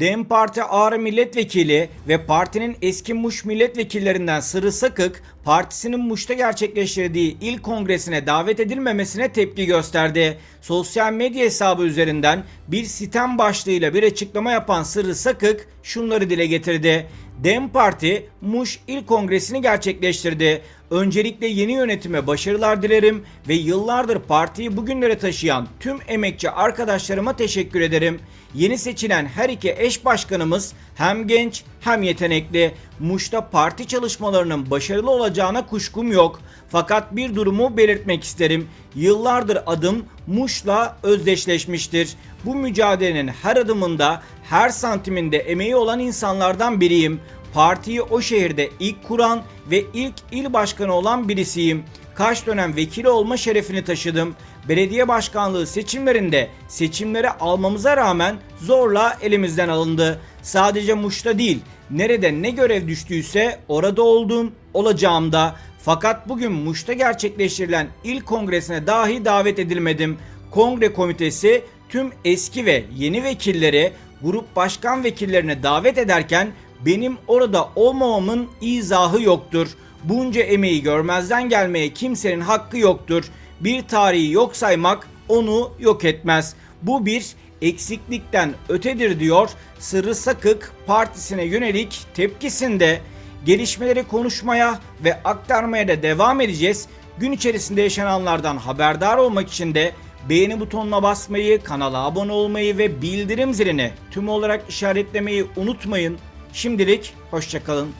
DEM Parti Ağrı Milletvekili ve partinin eski Muş milletvekillerinden Sırrı Sakık, partisinin Muş'ta gerçekleştirdiği il kongresine davet edilmemesine tepki gösterdi. Sosyal medya hesabı üzerinden bir sitem başlığıyla bir açıklama yapan Sırrı Sakık şunları dile getirdi. DEM Parti Muş İl Kongresini gerçekleştirdi. Öncelikle yeni yönetime başarılar dilerim ve yıllardır partiyi bugünlere taşıyan tüm emekçi arkadaşlarıma teşekkür ederim. Yeni seçilen her iki eş başkanımız hem genç hem yetenekli. Muş'ta parti çalışmalarının başarılı olacağına kuşkum yok. Fakat bir durumu belirtmek isterim. Yıllardır adım Muş'la özdeşleşmiştir. Bu mücadelenin her adımında, her santiminde emeği olan insanlardan biriyim. Partiyi o şehirde ilk kuran ve ilk il başkanı olan birisiyim. Kaç dönem vekili olma şerefini taşıdım. Belediye başkanlığı seçimlerinde seçimleri almamıza rağmen zorla elimizden alındı. Sadece Muş'ta değil, nerede ne görev düştüyse orada oldum, olacağım da. Fakat bugün Muş'ta gerçekleştirilen il kongresine dahi davet edilmedim. Kongre komitesi tüm eski ve yeni vekilleri grup başkan vekillerine davet ederken benim orada olmamamın izahı yoktur. Bunca emeği görmezden gelmeye kimsenin hakkı yoktur. Bir tarihi yok saymak onu yok etmez. Bu bir eksiklikten ötedir diyor Sırrı Sakık partisine yönelik tepkisinde. Gelişmeleri konuşmaya ve aktarmaya da devam edeceğiz. Gün içerisinde yaşananlardan haberdar olmak için de beğeni butonuna basmayı, kanala abone olmayı ve bildirim zilini tüm olarak işaretlemeyi unutmayın. Şimdilik hoşçakalın.